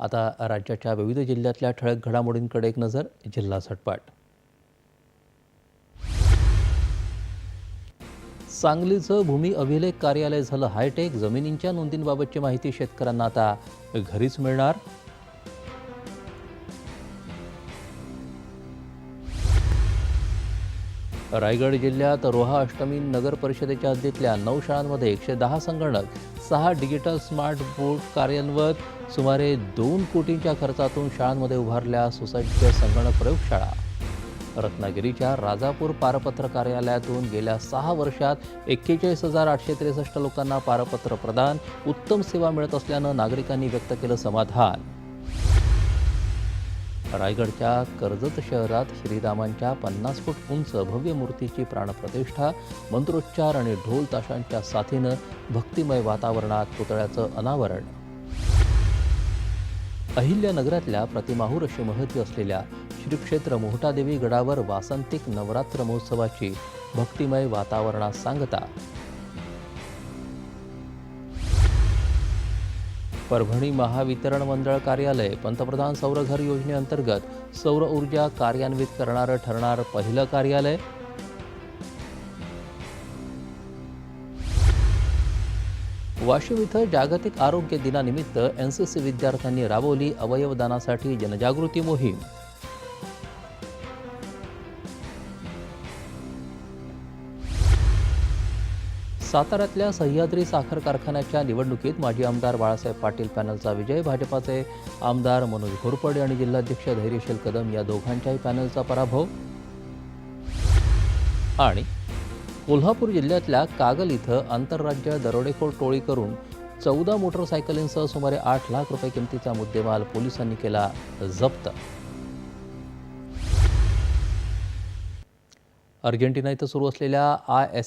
आता राज्याच्या विविध जिल्ह्यातल्या ठळक घडामोडींकडे एक नजर जिल्हा झटपाट सांगलीचं भूमी अभिलेख कार्यालय झालं हायटेक जमिनींच्या नोंदींबाबतची माहिती शेतकऱ्यांना आता घरीच मिळणार. रायगड जिल्ह्यात रोहा अष्टमी नगर परिषदेच्या हद्दीतल्या नऊ शाळांमध्ये एकशे दहा संगणक सहा डिजिटल स्मार्ट बोर्ड कार्यान्वत सुमारे दोन कोटींच्या खर्चातून शाळांमध्ये उभारल्या सुसज्ज संगणक प्रयोगशाळा. रत्नागिरीच्या राजापूर पारपत्र कार्यालयातून गेल्या सहा वर्षात एक्केचाळीस हजार आठशे त्रेसष्ट लोकांना पारपत्र प्रदान उत्तम सेवा मिळत असल्यानं नागरिकांनी व्यक्त केलं समाधान. रायगडच्या कर्जत शहरात श्रीरामांच्या पन्नास फूट उंच भव्य मूर्तीची प्राणप्रतिष्ठा मंत्रोच्चार आणि ढोल ताशांच्या साथीनं भक्तिमय वातावरणात पुतळ्याचं अनावरण. अहिल्यानगरातल्या प्रतिमाहूर अशी महती असलेल्या श्रीक्षेत्र मोहटादेवी गडावर वासंतिक नवरात्र महोत्सवाची भक्तिमय वातावरणात सांगता परभणी महावितरण मंडळ कार्यालय पंतप्रधान सौरघर योजनेअंतर्गत सौर ऊर्जा कार्यान्वित करणारं ठरणार पहिलं कार्यालय. वाशिम इथं जागतिक आरोग्य दिनानिमित्त एन सी सी विद्यार्थ्यांनी राबवली अवयवदानासाठी जनजागृती मोहीम. साताऱ्यातल्या सह्याद्री साखर कारखान्याच्या निवडणुकीत माजी आमदार बाळासाहेब पाटील पॅनलचा विजय. भाजपाचे आमदार मनोज घोरपडे आणि जिल्हाध्यक्ष धैर्यशील कदम या दोघांच्याही पॅनलचा पराभव. आणि कोल्हापूर जिल्ह्यातल्या कागल इथं आंतरराज्य दरोडेखोर टोळी करून चौदा मोटरसायकलींसह सुमारे आठ लाख रुपये किमतीचा मुद्देमाल पोलिसांनी केला जप्त. अर्जेंटिना इथं सुरू असलेल्या आय एस